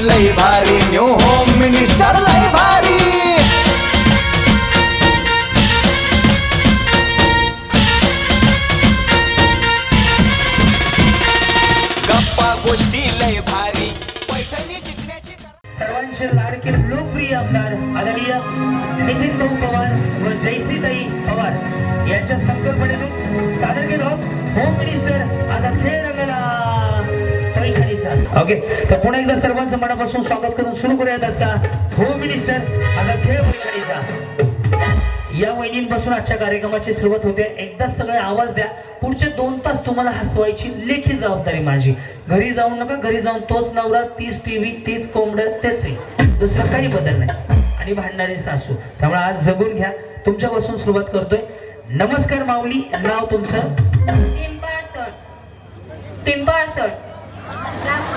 लय भारी न्यू आजच्या कार्यक्रमाची सुरुवात होते. एकदा सगळे आवाज द्या. पुढचे दोन तास तुम्हाला हसवायची लेखी जबाबदारी माझी. घरी जाऊन नका घरी जाऊन तोच नवरा तीच टीव्ही तीच कोंबड तेच आहे. दुसरं काही बदल नाही. आणि भांडणारी सासू. त्यामुळे आज जगून घ्या. तुमच्यापासून सुरुवात करतोय. नमस्कार माऊली. नाव तुमचं? पिंपळसोड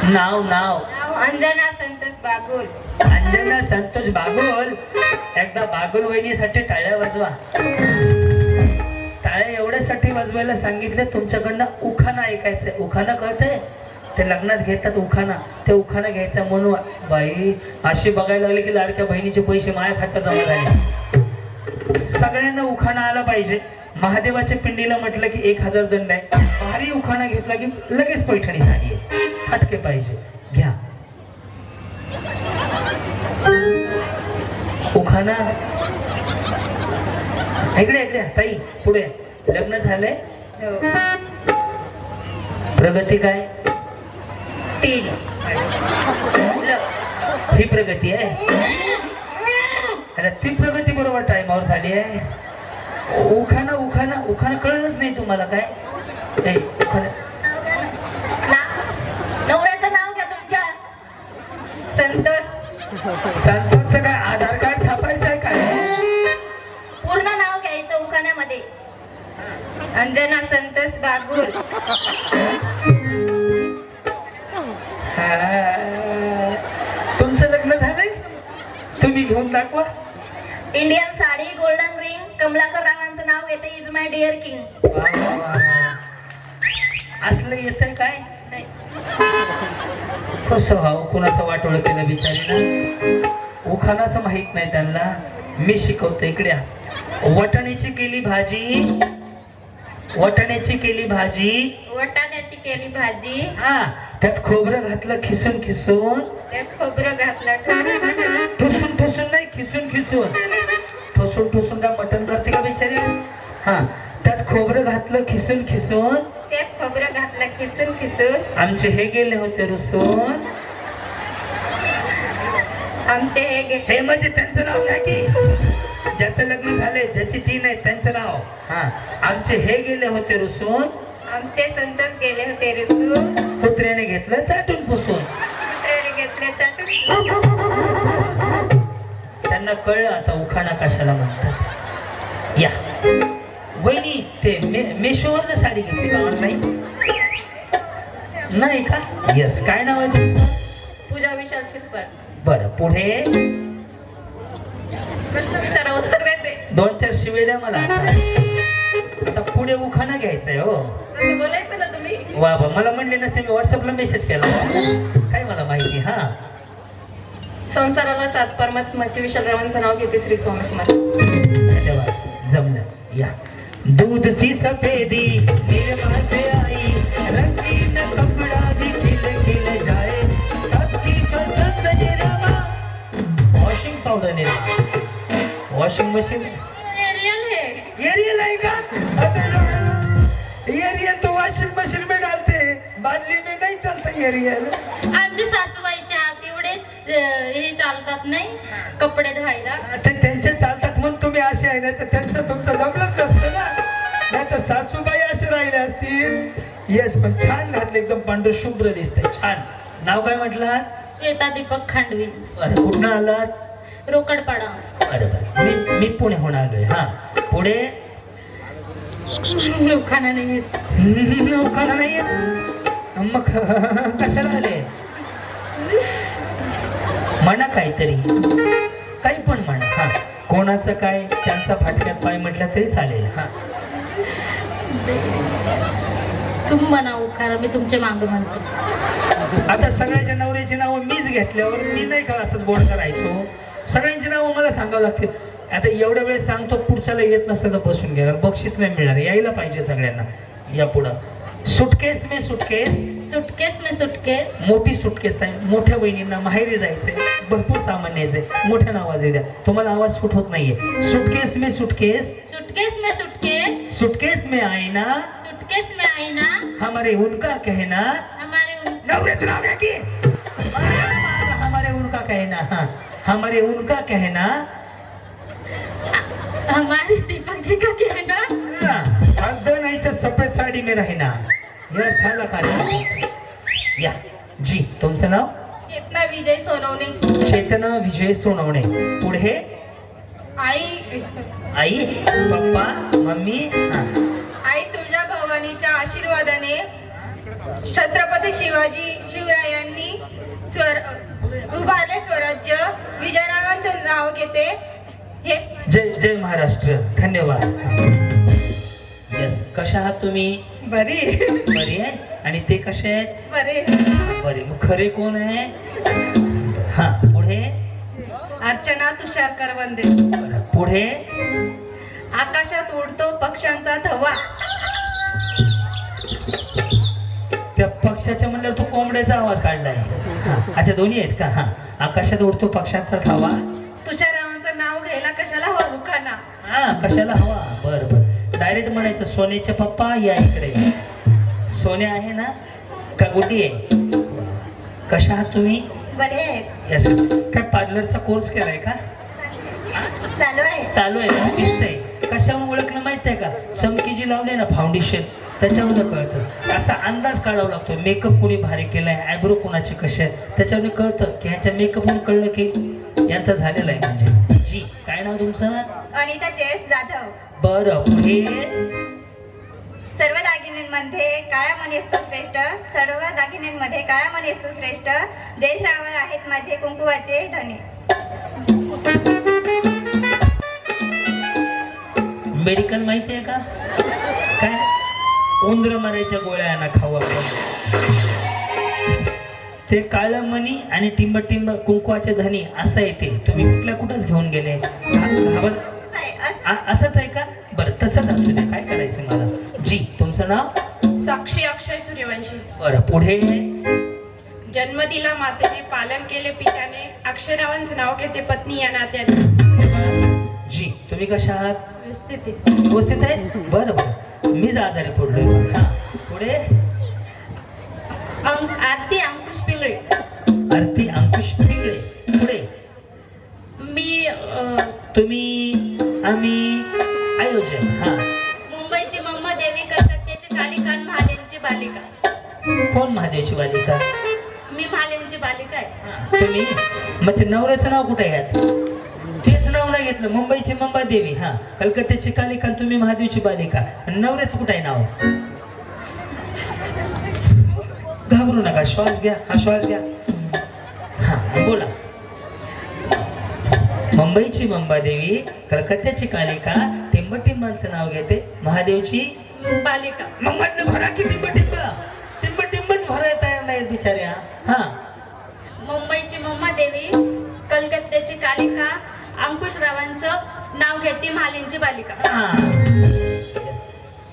नाव नाव. अंजना संतोष बागुल. अंजना संतोष एकदा बागोल वहिनीसाठी टाळ्या वाजवा. टाळ्या एवढ्यासाठी वाजवायला सांगितलं तुमच्याकडनं उखाणा ऐकायचंय. उखाणा कळतंय? ते लग्नात घेतात उखाणा. ते उखाणा घ्यायचा म्हणून. बाई अशी बघायला लागली की लाडक्या बहिणीचे पैसे माया खात्यात जमा झाले. सगळ्यांना उखाणा आला पाहिजे. महादेवाच्या पिंडीला म्हटलं की एक हजार दंड आहे. भारी उखाणा घेतला की लगेच पैठणी झाली हटके पाहिजे. घ्या. उखाणा इकडे इकडे ताई पुढे. लग्न झालंय? हो. प्रगती काय? तीन. ही प्रगती आहे? अरे ती प्रगती बरोबर टाइमावर झाली आहे. उखाणा उखाणा उखाणा कळलंच नाही तुम्हाला काय? ए, उखाणा ना- नवऱ्याचं नाव घ्या तुमच्या काय आधार कार्ड छापायचं आहे काय? पूर्ण नाव घ्यायचं उखाण्यामध्ये. अंजना संतोष बागुल. हा. तुमचं लग्न झालंय? तुम्ही घेऊन दाखवा. Indian sari golden ring Kamalakar रावांचं नाव येतं इज माय डिअर किंग. वा, वा, वा, वा. असलं येतंय काय? कसं व्हावं कुणाचं वाटोळ केलं बिचारीनं? उखाणाचं माहीत नाही त्यांना. मी शिकवतो इकडे या. वटाण्याची केली भाजी. वटाण्याची केली भाजी. वटाण्याची केली भाजी. हा त्यात खोबरं घातलं खिसून खिसून. त्यात खोबरं घातलं ठुसून ठुसून नाही खिसून खिसून. ठोसून ठोसून का मटण करते का बिचारी? हा त्यात खोबरं घातलं खिसून खिसून. त्यात खोबरं घातलं खिसून खिसून आमचे हे गेले होते रुसून. आमचे हे गे हे म्हणजे त्यांचं नाव काय की? ज्याचं लग्न झाले ज्याची तीन आहे त्यांचं नाव. हा. आमचे हे गेले होते रुसून. आमचे संतोष गेले होते रिसून. कुत्र्याने घेतलं चाटून पुसून. ट्रेन घेतले चाटून त्यांना कळलं आता उखाणा कशाला म्हणतात. या. वहिनी ते मे मेशोवरनं साडी घेतली का ऑनलाईन नाही का? येस काय नाव आहे तुमचं? पूजा विशाल शिरपत बरं पुढे? प्रश्न विचारा उत्तर देते दोन चार शिवे द्या मला आता. आता पुढे उखाणा घ्यायचा आहे हो. तसं बोलायचं ना तुम्ही? वा वा मला म्हणले नसते मी व्हॉट्सअपला मेसेज केला काय मला माहिती हा? संसाराला सात परमात्माचे विशाल रावांचं नाव घेते श्री स्वामी समर्थ धन्यवाद. जमलं. या. दूध सी सफेदी निर्मा से आई रंगीन कपड़ा भी खिल खिल जाए सबकी पसंद Nirma washing powder Nirma washing machine real है एरियल आहे का? एरियल तो वॉशिंग मशीन में डालते हैं बादली में नहीं चलता एरियल आमच्या सासूबाईच्या हात एवढे हे चालतात नाही कपडे धुवायला. ते त्यांचे चालतात म्हणून तुम्ही असे आहे ना तर त्यांचं तुमचं जमलंच नसतं. सासूबाई असे राहिले असतील. येस पण छान घातले एकदम पांढर शुभ्र दिसतंय. छान. नाव काय म्हटलं? श्वेता दीपक खांडवी. अरे कुठनं आलात? रोकडपाडा. मी मी पुण्याहून आलोय हा. पुढे उखाणा नाही. उखाणा नाही मग कशाला आले? म्हणा काहीतरी. काही पण म्हणा हा. कोणाचं काय त्यांचा फाटक्यात पाय म्हटलं तरी चालेल हा. तुम म्हणा खरं मी तुमच्या मागं म्हणतो. आता सगळ्यांच्या नवऱ्याची नावं मीच घेतल्यावर मी नाही का असंच बोर्ड करायचो? सगळ्यांची नावं मला सांगावं लागतील. आता एवढ्या वेळेस सांगतो पुढच्याला येत नसेल तर बसून घ्या. बक्षीस नाही मिळणार. यायला पाहिजे सगळ्यांना. या पुढं. सुटकेस मी सुटकेस. सुटकेस मी सुटकेस मोठी सुटकेस आहे. मोठ्या बहिणींना माहेरी जायचंय. भरपूर सामान न्यायचंय मोठ्यानं आवाज येऊ द्या. तुम्हाला आवाज सुट होत नाहीये. सुटकेस मे सुटकेस. सुटकेस में सुटकेस सुटकेस में आईना. सुटकेस में आईना। हमारे उनका कहना. हमारे उन- की? हमारे उनका कहना. हाँ. हमारे उनका कहना. हमारे दीपक जी का कहना। हाँ, अगर नहीं से सफेद साड़ी में रहना. झाला कार्य या. जी तुमचं नाव? चेतना विजय सोनवणे. चेतना विजय सोनवणे. पुढे? आई. आई पप्पा मम्मी? आई तुळजा भवानीच्या आशीर्वादाने छत्रपती शिवाजी शिवरायांनी स्वर उभारले स्वराज्य. विजयनगरांचं नाव घेते. हे जय जय महाराष्ट्र. धन्यवाद. यस कशा आहात तुम्ही? बरी. बरी आहे? आणि ते कसे आहेत? बरे. बरे. मग खरे कोण आहे? हा पुढे? अर्चना तुषार करवंदे बरं, पुढे? आकाशात उडतो पक्ष्यांचा धवा. त्या पक्षाच्या म्हणल्यावर तो कोंबड्याचा आवाज काढलाय. हा, अच्छा दोन्ही आहेत का? हा. आकाशात उडतो पक्षांचा धावा. तुषारावांचं नाव घ्यायला कशाला हवा दुखाना? हा कशाला हवा? बर बर. डायरेक्ट म्हणायचं सोन्याचे पप्पा या इकडे. सोन्या आहे ना? का गुड्डी आहे? कशा आहात तुम्ही? बरे काय पार्लरचा कोर्स केलाय का? चालू आहे. चालू आहे ना? दिसतंय. कशावर ओळखलं माहीत आहे का? चमकी जी लावली ना फाउंडेशन त्याच्यावरून कळतं. असा अंदाज काढावा लागतो मेकअप कोणी भारी केलाय? आयब्रो कोणाचे कसे आहेत? त्याच्यावरून कळतं की ह्याच्या मेकअपवरून कळलं की यांचा झालेला आहे म्हणजे. जी काय नाव तुमचं? अनिता जयेश जाधव. बरं. पुढे सर्व दागिन्यांमध्ये काळ्या मणी असतो श्रेष्ठ. सर्व दागिन्यांमध्ये काळ्या मणी असतो श्रेष्ठ. जय श्रावण आहेत माझे कुंकुवाचे धने. मेडिकल माहिती आहे का? काय? उंदर मारायच्या गोळ्या ना खाऊ आपण. ते काळं मणी आणि टिंब टिंब कुंकवाचे धनी असं आहे ते. तुम्ही कुठल्या कुठंच घेऊन गेले. असंच आहे का? बरं तसंच असू दे काय करायचं मला? जी तुमचं नाव? साक्षी अक्षय सूर्यवंशी. बरं पुढे? जन्म दिला मातेने पालन केले पित्याने अक्षरावांचं नाव घेते पत्नी या नात्याने. जी तुम्ही कशा आहात? व्यवस्थित आहे. व्यवस्थित आहे? बरं बरं. मीच आजारी पडलोय हा पुढे? अंक आरती अंकुश पिंगळे. आरती अंकुश पिंगळे. पुढे? मी अं, तुम्ही आम्ही? आयोजक हा. मुंबईची मम्मा देवी कलकत्त्याची कालिकान महालेंची बालिका. कोण महादेवची बालिका? मी महालेंची बालिका आहे. तुम्ही? मग ते नवऱ्याचं नाव कुठे यात तेच नाव नाही घेतलं मुंबईची मंबा देवी हा. कलकत्त्याची कालिका आणि तुम्ही महादेवची बालिका. आणि नवऱ्याचं कुठे आहे नाव? घाबरू नका श्वास घ्या हा श्वास घ्या. हा बोला. मुंबईची मंबादेवी कलकत्त्याची कालिका टिंबटिंबांचं नाव घेते. महादेवची बालिका. मग म्हटलं भरा की टिंबटिंब. टिंबटिंबच भरायला तयार नाहीत बिचाऱ्या. हा. मुंबईची मम्मा देवी कलकत्त्याची कालिका अंकुशरावांचं नाव घेते महालेंची बालिका. हा.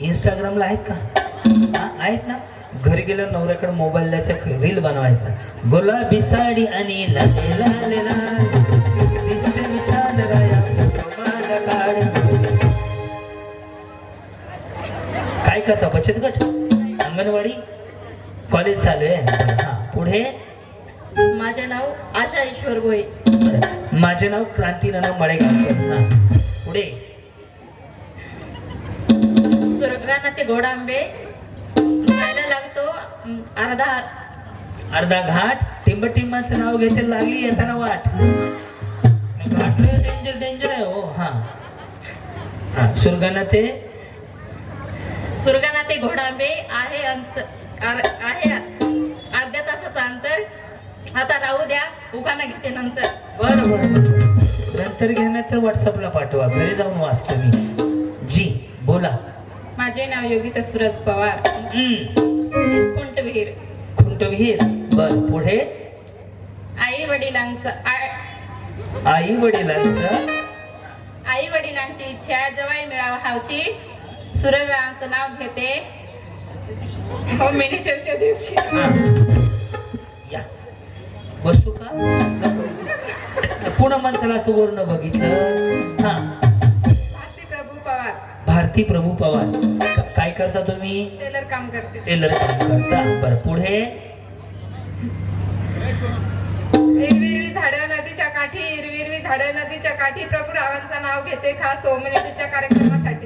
इंस्टाग्रामला आहेत का? हा, आहेत ना. घरी गेल्यावर नवऱ्याकडे मोबाईल द्यायचा रील बनवायचा. गुलाबी साडी आणि लाले लाले लाल. दिसते करता बचत गट अंगणवाडी कॉलेज चालू आहे. हा पुढे? माझे नाव आशा ईश्वर गोळे. माझे नाव क्रांती नाना मळेगावकर हा पुढे? सुरगाणा ते घोडांबे जायला लागतो अं, अर्धा. अर्धा घाट. टिंबटिंबाचं नाव घेते लागली येताना वाट. घाट डेंजर डेंजर आहे हो हा. हा सुरगाणा ते सुरगानाते घोडांबे आहे अंत आहे अर्ध्या तासाचं अंतर. आता राहू द्या उगाना घेते नंतर. बरं बरं नंतर घेण्यात तर व्हॉट्सअपला पाठवा. घरी जाऊन वाचतो मी. जी बोला. माझे नाव योगिता सूरज पवार. कुंटविहीर खुंटविहीर. बर पुढे? आई वडिलांचं आई वडिलांचं? आई वडिलांची इच्छा जवाई मिळावा हौशी सूर्यरावांचं नाव घेते. होम मिनिस्टरच्या दिवशी. हा. या. बसू का. पुन्हा माणसाला असं वर्ण बघितलं. हा. भारती प्रभू पवार. भारती प्रभू पवार. काय करता तुम्ही? टेलर काम करते. टेलर काम करता. बरं पुढे? हिरविरवी झाडं नदीच्या काठी हिरविरवी झाडं नदीच्या काठी. प्रभू रावांचं नाव घेते. खास सोमनेच्या कार्यक्रमासाठी.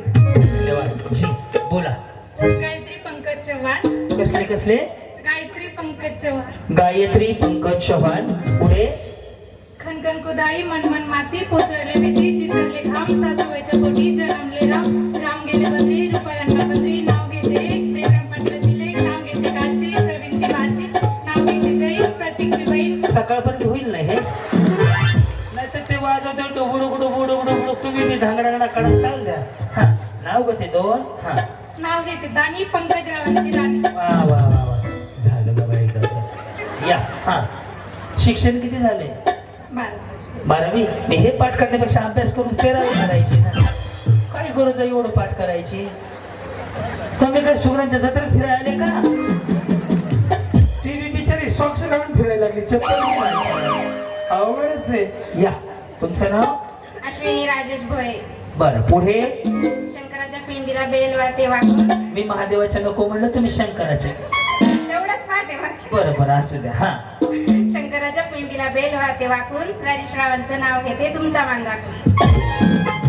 जी बोला. गायत्री पंकज चव्हाण. कसले कसले? गायत्री पंकज चव्हाण. गायत्री पंकज चव्हाण. पुढे? खनखन कुदाळी मनमन माती पोचरले भीती चितरले घाम सासूबाईच्या पोटी जन्मले राम. नाव ग ते दोन? हा. नाव घेते दानी पंकजरावांची राणी. वा वा वा वा. झालं बाबा एकदाच या हा. शिक्षण किती झाले? बारा बारावी? मी हे पाठ करण्यापेक्षा अभ्यास करून तेरावी करायची ना. काय गरज आहे एवढं पाठ करायची? तुम्ही काय सुगरांच्या जत्रेत फिरायला आले का? ती बी बिचारी सॉक्स घालून फिरायला लागली चप्पल नाही. अवघडच आहे. या. तुमचं नाव? अश्विनी राजेश भोये बरं पुढे? शंकराच्या पिंडीला बेल वाते वाकून मी महादेवाच्या नको म्हणलं तुम्ही शंकराचे तेवढंच पाठ आहे मला. बरं बरं असू द्या हा. शंकराच्या पिंडीला बेल वाते वाकून राजेश रावांचं नाव घेते तुमचा मान राखून.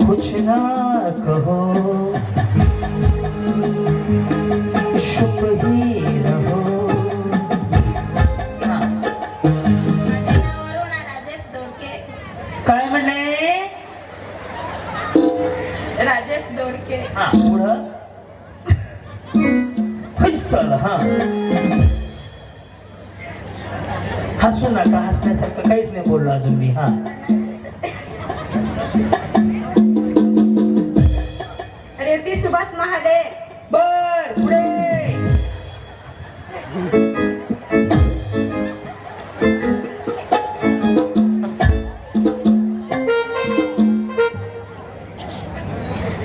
कुछ ना कहो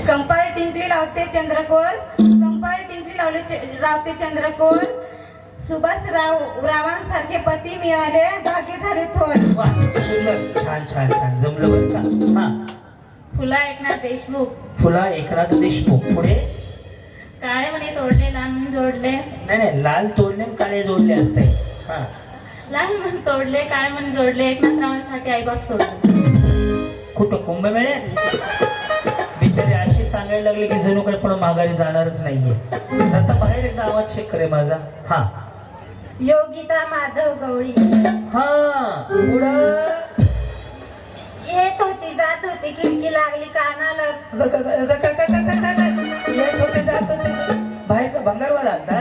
कंपाळ टिंकली लावते चंद्रकोर. कंपाळ टिंकली लावले लावते चंद्रकोर. सुभाष राव रावांसारखे पती मिळाले. भाग्य झाले थोर. छान छान छान. जमलं बरं का? हा. फुला एकनाथ देशमुख. फुला एकनाथ देशमुख. पुढे? काळे म्हणे तोडले लहान म्हणून जोडले. नाही नाही. लाल तोडले आणि काळे जोडले असते. हा. लहान म्हणून तोडले काळे म्हणून जोडले. एकनाथरावांसाठी आईबाप सोडले. कुठं कुंभमेळ्यात? बिचारे सांगायला लागले की जणू काही पण माघारी जाणारच नाहीये आता बाहेर एकदा आवाज चेक करे माझा हा योगिता माधव गवळी हा पुढं येत होती जात होती खिडकी लागली कानाला ग- ग- ग- ग- ग- ग- ग- ग- ग- येत होते जात होते बाहेर का भंगारवाला आता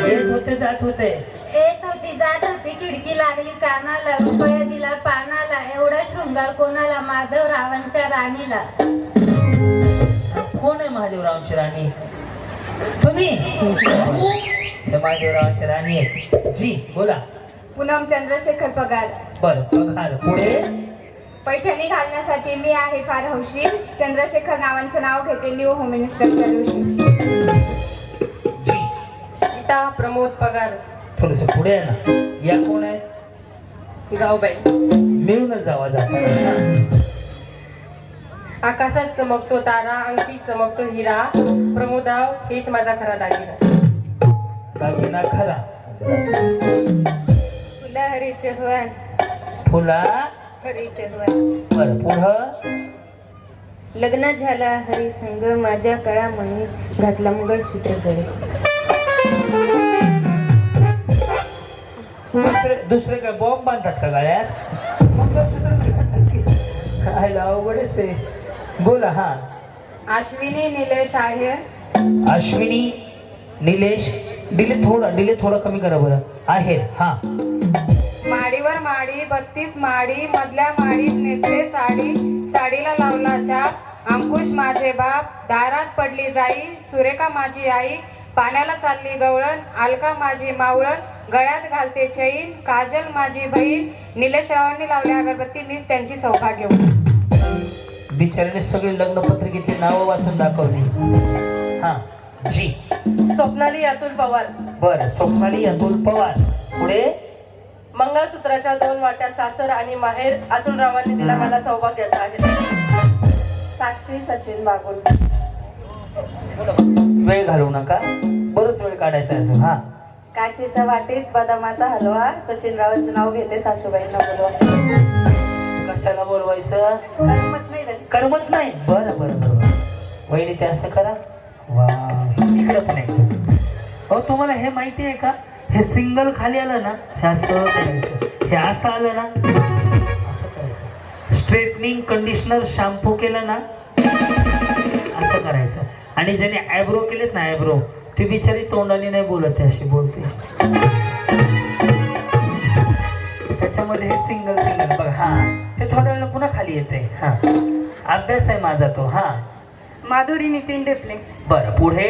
येत होते जात होते येत होती जात होती खिडकी लागली कानाला रुपया दिला पानाला एवढा शृंगार कोणाला माधव रावांच्या राणीला कोण आहे महादेवरावची राणी तुम्ही? हे महादेवरावांची राणी आहे जी बोला. पूनम चंद्रशेखर पगार. बर पगार. पुढे? पैठणी घालण्यासाठी मी आहे फार हौशी चंद्रशेखर नावांचं नाव घेते न्यू होम जी. गीता प्रमोद पगार. थोडस पुढे आहे ना. या कोण आहे गावबाई. मिळूनच जावा जाताना आकाशात चमकतो तारा अंकित चमकतो हिरा. प्रमोदराव हेच माझा खरा दागिना. दागिना खरा. फुला हरी चव्हाण. फुला? हरी चव्हाण. बर पुढं? लग्न झाला हरी संग माझ्या कळा म्हणे घातला मंगळसूत्र गळे. दुसरे दुसरे काय बॉम्ब बांधतात का गाड्यात मंगळसूत्र अवघडच आहे. बोला हा. अश्विनी निलेश आहे. अश्विनी निलेश डिले थोडं डिले थोडं कमी करा बरं. आहे हा. माडीवर माडी बत्तीस माडी मधल्या माडीत नेसले साडी साडीला लावला चाप. अंकुश माझे बाप दारात पडली जाई सुरेखा माझी आई पाण्याला चालली गवळण अलका माझी मावळण गळ्यात घालते चैन काजल माझी बहीण निलेश रावांनी लावली अगरबत्ती मीच त्यांची सौभाग्य बिचाऱ्याने सगळे लग्न पत्रिकेतली नावं वाचून दाखवली. हा जी. स्वप्नाली अतुल पवार. बर स्वप्नाली अतुल पवार. पुढे? मंगळसूत्राच्या दोन वाट्या सासर आणि माहेर अतुलरावांनी दिला मला सौभाग्याचा आहे. साक्षी सचिन बागुल. वेळ घालवू नका. बरंच वेळ काढायचा अजून हा. काचेच्या वाटीत बदामाचा हलवा. सचिन रावांचं नाव घेते सासूबाईंना बोलवा. कशाला बोलवायचं? करमत नाही. बरं बरं बरं वहिनी ते असं करा. वा इकडे पण आहे. अहो तुम्हाला हे माहिती आहे का? हे सिंगल खाली आलं ना हे असं करायचं. हे असं आलं ना असं करायचं. स्ट्रेटनिंग कंडिशनर शॅम्पू केलं ना असं करायचं. आणि ज्याने आयब्रो केलेत ना आयब्रो ती बिचारी तोंडाने नाही बोलत आहे अशी बोलते. त्याच्यामध्ये हे सिंगल सिंगल बघा. हा. ते थोड्या वेळेला पुन्हा खाली येते हा. अभ्यास आहे माझा तो हा. माधुरी नितीन ढेपले. बरं पुढे?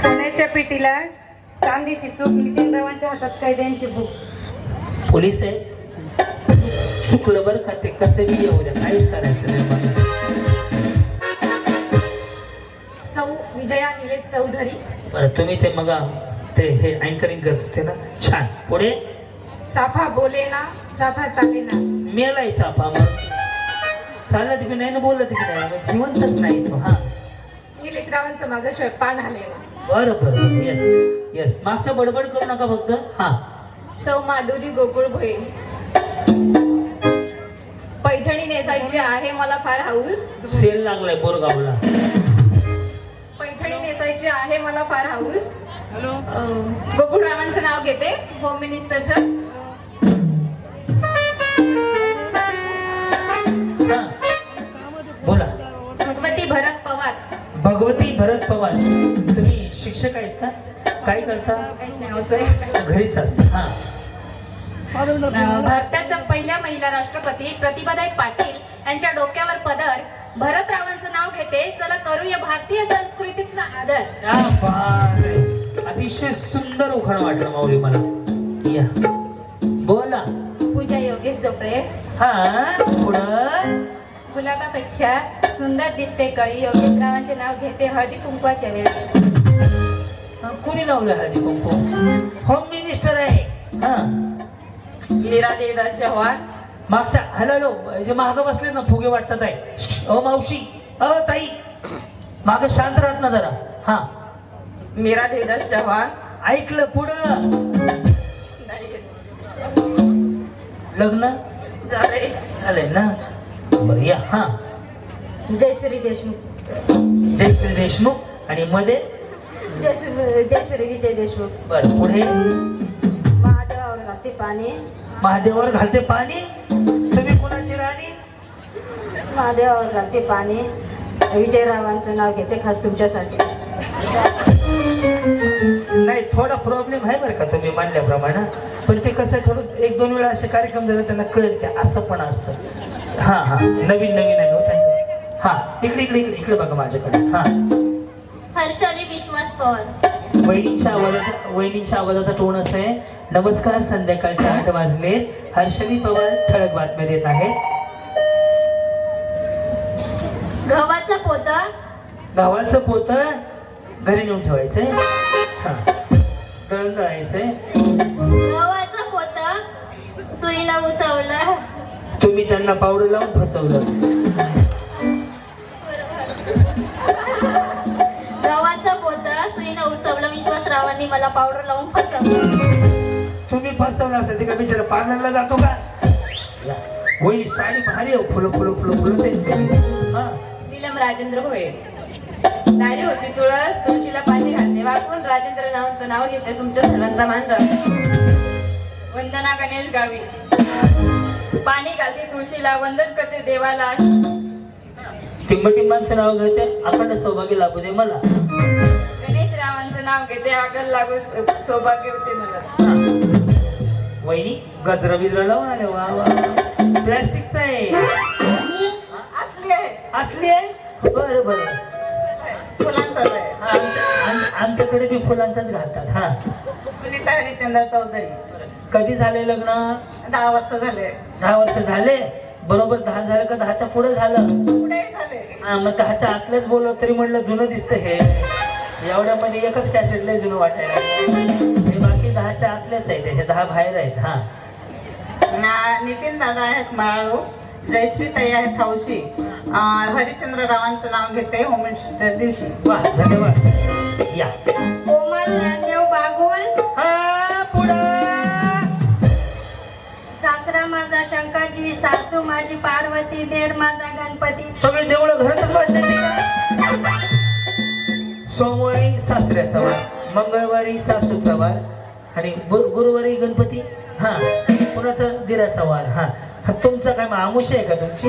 सोन्याच्या पेटीला चांदीची चूक नितीन रावांच्या हातात कैद्यांची भूक. पोलीस आहे? चुकलं बरं का ते? कसं बी येऊ द्या काहीच करायचं नाही मला. सौ विजया निलेश चौधरी. बरं तुम्ही ते मग ते हे अँकरिंग करत होते ना? छान. पुढे? चाफा बोले ना चाफा चाले ना मेलाय चापा मग चालत बी नाही ना बोलत बी नाही मग जिवंतच नाही तो हा. निलेश रावांचं माझं स्वयंपान आले ना बरं बरं. येस येस मागचं बडबड करू नका फक्त. हा. सौ माधुरी गोकुळ भोये पैठणी नेसायची आहे मला फार हाऊस. सेल लागलाय बोरगावला. पैठणी नेसायची आहे मला फार हाऊस. अं, गोकुळ रावांचं नाव घेते. होम मिनिस्टरचं हा बोला. भगवती भरत पवार. भगवती भरत पवार. तुम्ही शिक्षक आहेत का? काय करता? काहीच नाही अवसर घरीच असता. हा. भारताच्या पहिल्या महिला राष्ट्रपती प्रतिभाताई पाटील यांच्या डोक्यावर पदर. भरतरावांचं नाव घेते. चला करूया भारतीय संस्कृतीचा आदर. अतिशय सुंदर उखाण वाटलं माऊली मला. या. बोला. योगेश जोपळे हा पुढं. गुलाबापेक्षा सुंदर दिसते कळी. योगेशरावांचे नाव घेते हळदी कुंकवाच्या वेळी. कोणी लावलं हळदी कुंकू? होम मिनिस्टर आहे. हा. मीरा देवदास चव्हाण. मागच्या हॅलो हॅलो जे मागं बसले ना फुगे वाटतात आहे. अ मावशी. अ ताई. माग शांत राहत ना जरा. हा. मीरा देवदास चव्हाण. ऐकलं पुढं. लग्न? झाले झालंय ना? बरं या. हा. जयश्री देशमुख. जयश्री देशमुख आणि मध्ये? जयश्री जयश्री विजय देशमुख. बरं पुढे? महादेवावर घालते पाणी. महादेवावर घालते पाणी? तुम्ही कोणाची राणी? महादेवावर घालते पाणी. विजयरावांचं नाव घेते खास तुमच्यासाठी. नाही थोडा प्रॉब्लेम आहे बरं का तुम्ही मानल्याप्रमाणे पण ते कसं थोडं एक दोन वेळा असे कार्यक्रम झाले त्यांना कळेल की असं पण असतं. हा हा. नवीन नवीन आहे हो त्यांचं. हा इकडे इकडे इकडे इकडे बघा माझ्याकडे. हा. हर्षाली विश्वास पवार वहिनीच्या आवाजाचा वहिनीच्या आवाजाचा टोन असं आहे. नमस्कार संध्याकाळचे आठ वाजले. हर्षली पवार ठळक बातम्या देत आहे गव्हाचा पोता. गावाचं पोत घरी नेऊन ठेवायचंय. दळण दळायचंय गव्हाचा पोता सुईला उसवला तुम्ही त्यांना पावडर लावून फसवलं. गव्हाचा पोता सुईला उसवला विश्वासरावांनी मला पावडर लावून फसवलं. तुम्ही फसवलं असेल ते का बिचारा पार्लरला जातो का. वहिनी साडी भारी हो, फुलं फुलं फुलं फुलं त्यांची. हा. नीलम राजेंद्र भोये. दारी होती तुळस तुळशीला पाणी घालते. वाकून राजेंद्र नावांचं नाव घेते तुमच्या सर्वांचा मान वंदना गणेश गावी. पाणी घालते तुळशीला वंदन करते देवाला. टिंबटिंबांचं नाव घेते अखंड सौभाग्य लाभू दे मला. गणेश रावांचं नाव घेते आगल लागू सौभाग्य होते मला. वहिनी गजरा बिजरा लावून आले वा वा. प्लॅस्टिकचा आहे. असली आहे. असली आहे? बरं बरं. फुलांचाच आहे. हा, आमच्याकडे बी फुलांचाच घालतात हा. सुनीता हरिचंद्र चौधरी. कधी झाले लग्न? दहा वर्ष झाले. दहा वर्ष झाले? बरोबर दहा झालं का दहाच्या पुढे झालं? पुढे झाले. हा मग दहाच्या आतलेच बोलव तरी म्हणलं जुनं दिसतं हे. एवढ्यामध्ये एकच कॅसेट लय जुनं वाटायला. हे बाकी दहाच्या आतलेच आहेत हे दहा बाहेर आहेत हा. ना नितीन दादा आहेत माळू. जयश्री ताई आहेत हौशी. हरिचंद्र रावांचं नाव घेते होमेच्या दिवशी. वा धन्यवाद. या. कोमल बागुल. हा पुढं. सासरा माझा शंकरजी सासू माझी पार्वती देर माझा गणपती. सगळे देवळं घरातच वाजले सोमवारी सासऱ्याचा वार मंगळवारी सासूचा वार आणि गुरुवारी गणपती? हा कुणाचा दिराचा वार हा, तुमचा काय आमुष आहे का तुमची?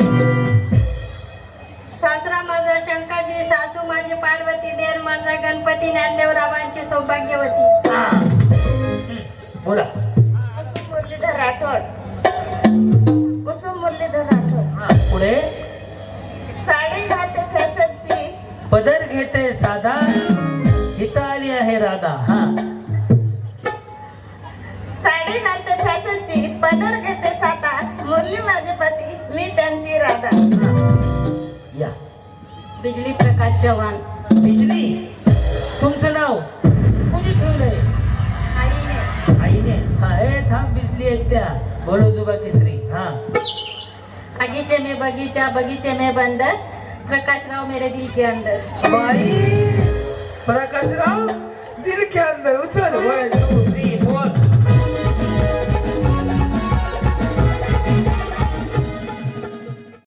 सासरा माझा शंकरजी सासू माझी पार्वती देर माझा गणपती ज्ञानदेव रावांची सौभाग्यवती. हा. हम्म, बोला. कुसुम मुरलीधर राठोड. कुसुम मुरलीधर राठोड. हा पुढे? साडी घालते फॅशनची. पदर घेते साधा. इथं आली आहे राधा. हा. साडी घालते फॅशनची. पदर घेते साता मुरली माझे पती. मी त्यांची राधा. या. बिजली प्रकाश चव्हाण. बिजली? तुमचं नाव? कोणी ठेवलंय? आईने. आईने? हा ए थांब बिजली आहेत त्या बोलो जुबा केसरी हा. आगीचे में बगीचा बगीचे में बंदर. प्रकाशराव मेरे दिल के अंदर. बाई! प्रकाशराव दिल के अंदर. उचल वन टू थ्री